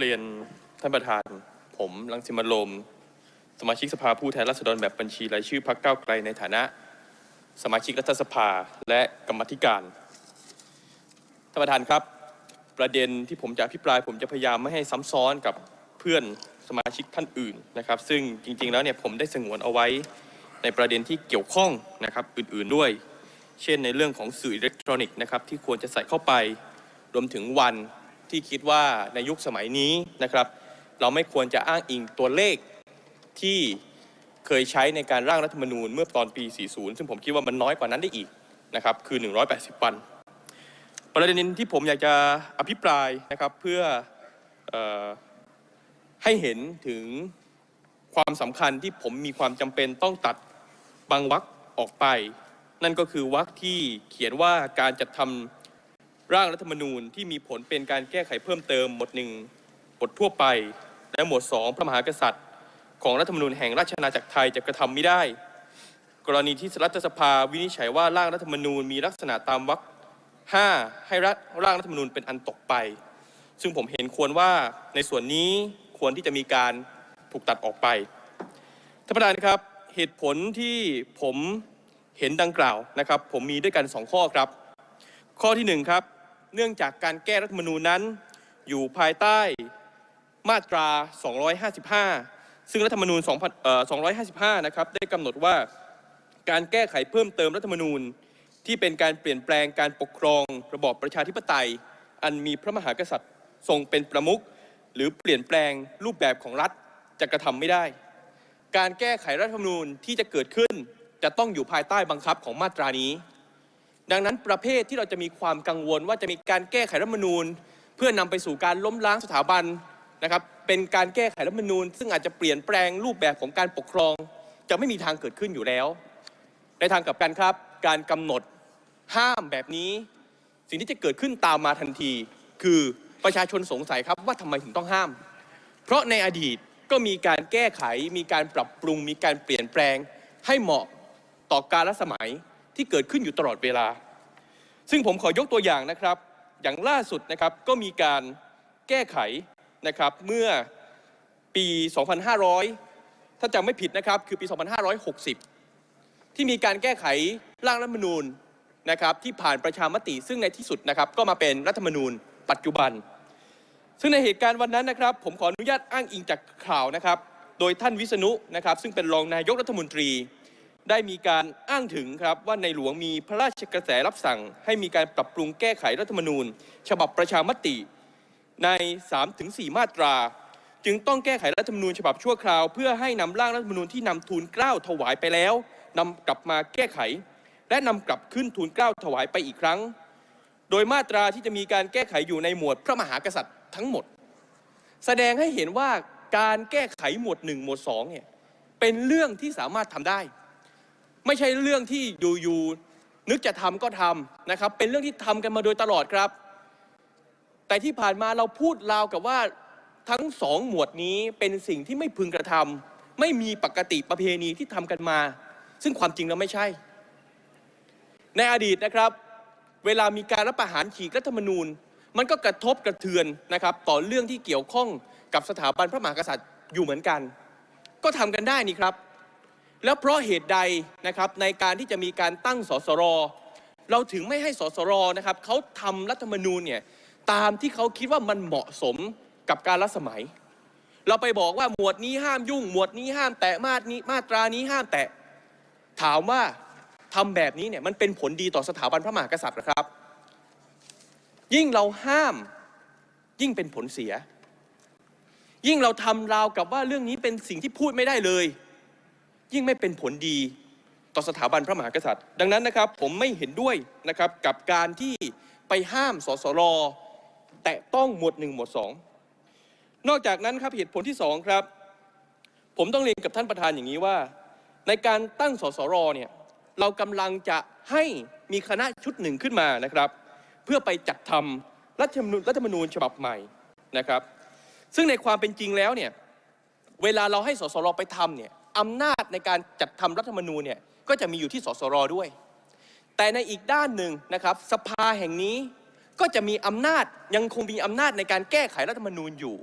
เรียนท่านประธาน ผมรังสิมันต์โรมสมาชิกสภาผู้แทนราษฎรแบบบัญชีรายชื่อพรรคก้าวไกลในฐานะ สมาชิกรัฐสภาและกรรมธิการท่านประธานครับ ประเด็นที่ผมจะอภิปราย ผมจะพยายามไม่ให้ซ้ำซ้อนกับเพื่อนสมาชิกท่านอื่นนะครับ ซึ่งจริงๆแล้วเนี่ยผมได้สงวนเอาไว้ในประเด็นที่เกี่ยวข้องนะครับอื่นๆด้วย เช่นในเรื่องของสื่ออิเล็กทรอนิกส์นะครับที่ควรจะใส่เข้าไปรวมถึงวัน ที่คิดว่าในยุคสมัยนี้นะครับ เราไม่ควรจะอ้างอิงตัวเลขที่เคยใช้ในการร่างรัฐธรรมนูญเมื่อตอนปี 40 ซึ่งผมคิดว่ามันน้อยกว่านั้นได้อีกนะครับคือ 180 วัน ประเด็นที่ผมอยากจะอภิปรายนะครับเพื่อเออให้เห็นถึงความสำคัญที่ผมมีความจำเป็นต้องตัดบางวรรคออกไป นั่นก็คือวรรคที่เขียนว่าการจัดทำ ร่างรัฐธรรมนูญที่มีผลเป็นการแก้ไขเพิ่มเติมหมวดหนึ่งบททั่วไป และหมวดสองพระมหากษัตริย์ ของรัฐธรรมนูญแห่งราชอาณาจักรไทยจะกระทำไม่ได้ กรณีที่รัฐสภาวินิจฉัยว่าร่างรัฐธรรมนูญมีลักษณะตามวรรค 5. ให้รัฐร่างรัฐธรรมนูญเป็นอันตกไป ซึ่งผมเห็นควรว่าในส่วนนี้ควรที่จะมีการถูกตัดออกไปท่านประธานครับเหตุผลที่ผมเห็นดังกล่าวนะครับ ผมมีด้วยกัน 2 ข้อครับ ข้อที่ 1 ครับ เนื่องจากการแก้รัฐธรรมนูญนั้น อยู่ภายใต้มาตรา 255 ซึ่งรัฐธรรมนูญ2,000เอ่อ255 นะครับ ได้กำหนดว่าการแก้ไขเพิ่มเติมรัฐธรรมนูญ ที่เป็นการเปลี่ยนแปลงการปกครองระบอบประชาธิปไตย อันมีพระมหากษัตริย์ทรงเป็นประมุขหรือเปลี่ยนแปลงรูปแบบของรัฐจะกระทำไม่ได้ การแก้ไขรัฐธรรมนูญที่จะเกิดขึ้นจะต้องอยู่ภายใต้บังคับของมาตรานี้ ดังนั้นประเภทที่เราจะมีความกังวลว่าจะมีการแก้ไขรัฐมนูญ เพื่อนำไปสู่การล้มล้างสถาบันนะครับเป็นการแก้ไขรัฐมนูญ ซึ่งอาจจะเปลี่ยนแปลงรูปแบบของการปกครอง จะไม่มีทางเกิดขึ้นอยู่แล้ว ในทางกลับกันครับ การกำหนดห้ามแบบนี้ สิ่งที่จะเกิดขึ้นตามมาทันที คือประชาชนสงสัยครับว่าทำไมถึงต้องห้าม เพราะในอดีตก็มีการแก้ไข มีการปรับปรุง มีการเปลี่ยนแปลงให้เหมาะต่อการละสมัย ที่เกิดขึ้นอยู่ตลอดเวลา ซึ่งผมขอยกตัวอย่างนะครับ อย่างล่าสุดนะครับก็มีการแก้ไขนะครับเมื่อปี 2500 ถ้าจำไม่ผิดนะครับคือปี 2560 ที่มีการแก้ไขร่างรัฐธรรมนูญนะครับที่ผ่านประชามติซึ่งในที่สุดนะครับก็มาเป็นรัฐธรรมนูญปัจจุบัน ซึ่งในเหตุการณ์วันนั้นนะครับ ผมขออนุญาตอ้างอิงจากข่าวนะครับ โดยท่านวิษณุนะครับ ซึ่งเป็นรองนายกรัฐมนตรี ได้มีการอ้างถึงครับว่าในหลวงมีพระราชกระแสรับสั่ง ให้มีการปรับปรุงแก้ไขรัฐธรรมนูญ ฉบับประชามติใน 3-4 มาตรา จึงต้องแก้ไขรัฐธรรมนูญฉบับชั่วคราว เพื่อให้นำร่างรัฐธรรมนูญที่นำทูลเกล้าถวายไปแล้วนำกลับมาแก้ไข และนำกลับขึ้นทูลเกล้าถวายไปอีกครั้ง โดยมาตราที่จะมีการแก้ไขอยู่ในหมวดพระมหากษัตริย์ทั้งหมด แสดงให้เห็นว่าการแก้ไขหมวดหนึ่งหมวดสองเนี่ยเป็นเรื่องที่สามารถทำได้ ไม่ใช่เรื่องที่อยู่ๆนึกจะทำก็ทำนะครับ เป็นเรื่องที่ทำกันมาโดยตลอดครับ แต่ที่ผ่านมาเราพูดราวกับว่าทั้งสองหมวดนี้เป็นสิ่งที่ไม่พึงกระทำไม่มีปกติประเพณีที่ทำกันมา ซึ่งความจริงแล้วไม่ใช่ ในอดีตนะครับ เวลามีการรัฐประหารฉีกรัฐธรรมนูญ มันก็กระทบกระเทือนนะครับ ต่อเรื่องที่เกี่ยวข้องกับสถาบันพระมหากษัตริย์อยู่เหมือนกัน ก็ทำกันได้นี่ครับ แล้วเพราะเหตุใดนะครับในการที่จะมีการตั้งสสร เราถึงไม่ให้สสรนะครับเขาทำรัฐธรรมนูญเนี่ยตามที่เขาคิดว่ามันเหมาะสมกับการรัฐสมัย เราไปบอกว่าหมวดนี้ห้ามยุ่ง หมวดนี้ห้ามแตะมาตรนี้มาตรานี้ห้ามแตะถามว่าทำแบบนี้เนี่ยมันเป็นผลดีต่อสถาบันพระมหากษัตริย์หรือครับ ยิ่งเราห้ามยิ่งเป็นผลเสีย ยิ่งเราทำราวกับว่าเรื่องนี้เป็นสิ่งที่พูดไม่ได้เลย ยิ่งไม่เป็นผลดีต่อสถาบันพระมหากษัตริย์ ดังนั้นนะครับผมไม่เห็นด้วยนะครับกับการที่ไปห้ามสสรแตะต้องหมวดหนึ่งหมวดสองนอกจากนั้นครับเหตุผลที่สองครับ ผมต้องเรียนกับท่านประธานอย่างนี้ว่า ในการตั้งสสรเนี่ยเรากำลังจะให้มีคณะชุดหนึ่งขึ้นมานะครับ เพื่อไปจัดทำรัฐธรรมนูญรัฐธรรมนูญฉบับใหม่นะครับ ซึ่งในความเป็นจริงแล้วเนี่ยเวลาเราให้สสรไปทำเนี่ย อำนาจในการจัดทำรัฐธรรมนูญเนี่ยก็จะมีอยู่ที่สสรด้วย แต่ในอีกด้านหนึ่งนะครับสภาแห่งนี้ก็จะมีอำนาจยังคงมีอำนาจในการแก้ไขรัฐธรรมนูญอยู่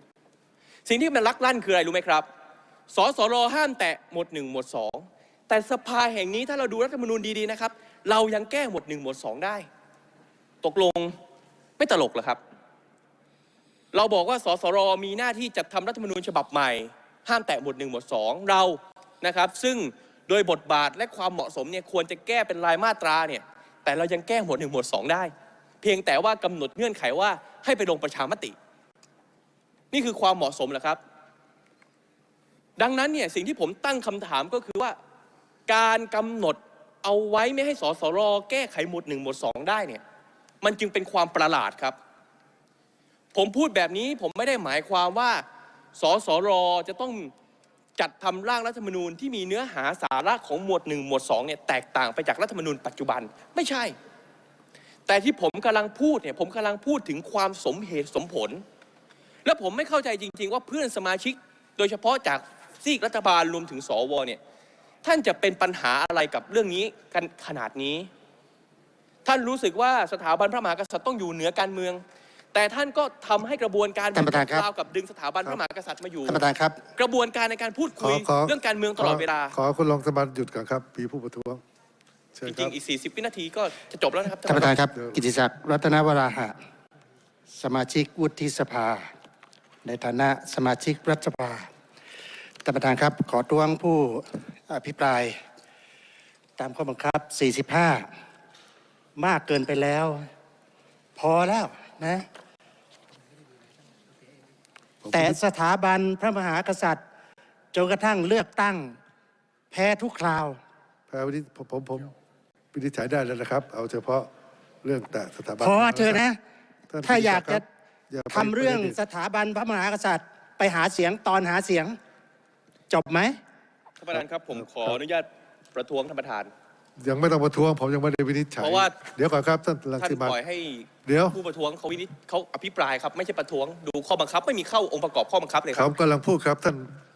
สิ่งที่มันลักลั่นคืออะไรรู้ไหมครับสสรห้ามแตะหมวดหนึ่งหมวดสองแต่สภาแห่งนี้ถ้าเราดูรัฐธรรมนูญดีๆนะครับ เรายังแก้หมวดหนึ่งหมวดสองได้ ตกลงไม่ตลกหรอครับ เราบอกว่าสสรมีหน้าที่จัดทำรัฐธรรมนูญฉบับใหม่ ห้ามแตะหมวดหนึ่งหมวดสองเรา นะครับซึ่งโดยบทบาทและความเหมาะสมเนี่ยควรจะแก้เป็นรายมาตราเนี่ยแต่เรายังแก้หมวดหนึ่งหมวดสองได้ เพียงแต่ว่ากำหนดเงื่อนไขว่าให้ไปลงประชามติ นี่คือความเหมาะสมแหละครับ ดังนั้นเนี่ยสิ่งที่ผมตั้งคำถามก็คือว่า การกำหนดเอาไว้ไม่ให้สสรแก้ไขหมวดหนึ่งหมวดสองได้เนี่ยมันจึงเป็นความประหลาดครับ ผมพูดแบบนี้ผมไม่ได้หมายความว่าสสรจะต้อง จัดทำร่างรัฐธรรมนูญที่มีเนื้อหาสาระของหมวดหนึ่งหมวดสองเนี่ยแตกต่างไปจากรัฐธรรมนูญปัจจุบันไม่ใช่ แต่ที่ผมกำลังพูดเนี่ยผมกำลังพูดถึงความสมเหตุสมผล และผมไม่เข้าใจจริง ๆ ว่าเพื่อนสมาชิก โดยเฉพาะจากซีกรัฐบาลรวมถึงสวเนี่ยท่านจะเป็นปัญหาอะไรกับเรื่องนี้กันขนาดนี้ ท่านรู้สึกว่าสถาบันพระมหากษัตริย์ต้องอยู่เหนือการเมือง แต่ท่านก็ทำให้กระบวนการท่านประธานครับราวกับดึงสถาบันพระมหากษัตริย์มาอยู่ ท่านประธานครับ กระบวนการในการพูดคุยขอขอ เรื่องการเมืองตลอดเวลา ขอขอคุณรองสมานหยุดก่อนครับมีผู้ประท้วงเชิจญคริรังบ ๆ อีก 40 วินาทีก็จะจบแล้วนะครับ ท่านประธานครับเดี๋ยวกิติศักดิ์รัตนวราหะ สมาชิกวุฒิสภา ในฐานะสมาชิกรัฐสภาท่านประธานครับ ขอท้วงผู้อภิปราย ตามข้อบังคับ 45 มากเกินไปแล้ว พอแล้วนะ แต่สถาบันพระมหากษัตริย์จนกระทั่งเลือกตั้ง แพ้ทุกคราวแพรวินิจผมผมผมวินิจฉัยได้แล้วนะครับ เอาเฉพาะเรื่องแต่สถาบันพอเธอะนะท่นถ้าอยากจะอย่าไปทำเรื่องประด็นสถาบันพระมหากษัตริย์ ไปหาเสียงตอนหาเสียง จบไหมท่านประธานครับผมขออนุญาตประท้วงท่านประธาน ยังไม่ต้องประท้วงผมยังไม่ได้วินิจฉัยเพราะว่า เดี๋ยวก่อนครับท่านรังท่านสิมัน ปล่อยให้เดี๋ยว ผู้ประท้วงเขาวินิจเขาอภิปรายครับไม่ใช่ประท้วงดูข้อบังคับไม่มีเข้าองค์ประกอบข้อบังคับเลยคเขารับกำลังพูดครับท่าน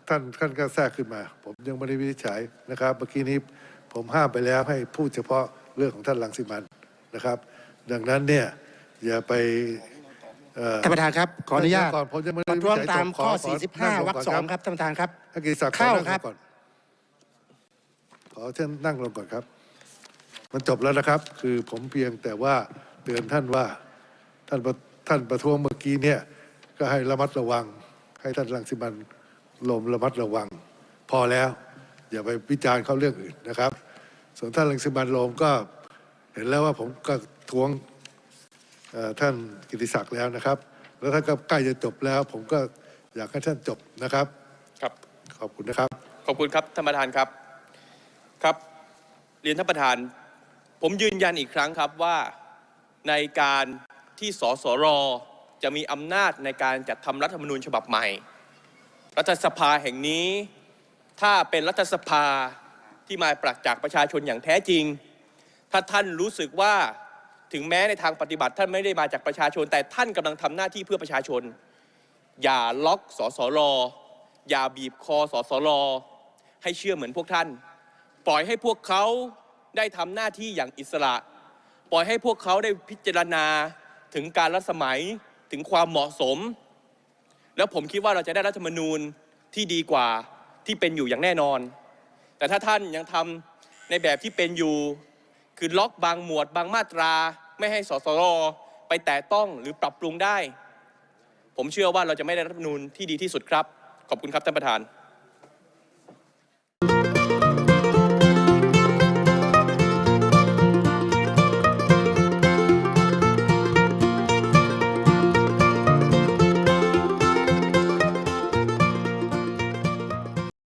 ท่านท่านก็แทรกขึ้นมา ผมยังไม่ได้วินิจฉัยนะครับเมื่อกี้นี้ผมห้ามไปแล้วให้พูดเฉพาะเรื่องของท่านรังสิมันนะครับ ดังนั้นเนี่ยอย่าไปเอ่อ ท่านประธานครับ ขออนุญาตเดี๋ยวก่อนผมยังไม่ปได้ระท้วงวินิจฉัยตามจบข้อขอนั่ง45ลวรรคก่นสองครับท่านประธานครับท่านกิติศักดิ์ขอเข้านั่งลงครับ ก่อนขอเชิญนั่งลงก่อนครับ มันจบแล้วนะครับ คือผมเพียงแต่ว่าเตือนท่านว่าท่านประท่านประท้วงเมื่อกี้เนี่ยก็ให้ระมัดระวัง ให้ท่านรังสิมันลมระมัดระวัง พอแล้ว อย่าไปวิจารณ์เขาเรื่องอื่นนะครับ ส่วนท่านรังสิมันโรมก็เห็นแล้วว่าผมก็ท้วงเอ่อท่านกิติศักดิ์แล้วนะครับ แล้วท่านก็ใกล้จะจบแล้ว ผมก็อยากให้ท่านจบนะครับครับขอบคุณนะครับ ขอบคุณครับท่านประธานครับครับ เรียนท่านประธาน ผมยืนยันอีกครั้งครับว่าในการที่สสรจะมีอำนาจในการจัดทำรัฐธรรมนูญฉบับใหม่ รัฐสภาแห่งนี้ ถ้าเป็นรัฐสภาที่มาปรักจากประชาชนอย่างแท้จริง ถ้าท่านรู้สึกว่าถึงแม้ในทางปฏิบัติท่านไม่ได้มาจากประชาชน แต่ท่านกำลังทำหน้าที่เพื่อประชาชน อย่าล็อกสสรอย่าบีบคอสสรให้เชื่อเหมือนพวกท่าน ปล่อยให้พวกเขา ได้ทำหน้าที่อย่างอิสระ ปล่อยให้พวกเขาได้พิจารณาถึงการรัฐสมัยถึงความเหมาะสม แล้วผมคิดว่าเราจะได้รัฐธรรมนูญที่ดีกว่าที่เป็นอยู่อย่างแน่นอน แต่ถ้าท่านยังทำในแบบที่เป็นอยู่ คือล็อกบางหมวดบางมาตรา ไม่ให้สสรไปแตะต้องหรือปรับปรุงได้ ผมเชื่อว่าเราจะไม่ได้รัฐธรรมนูญที่ดีที่สุดครับ ขอบคุณครับท่านประธาน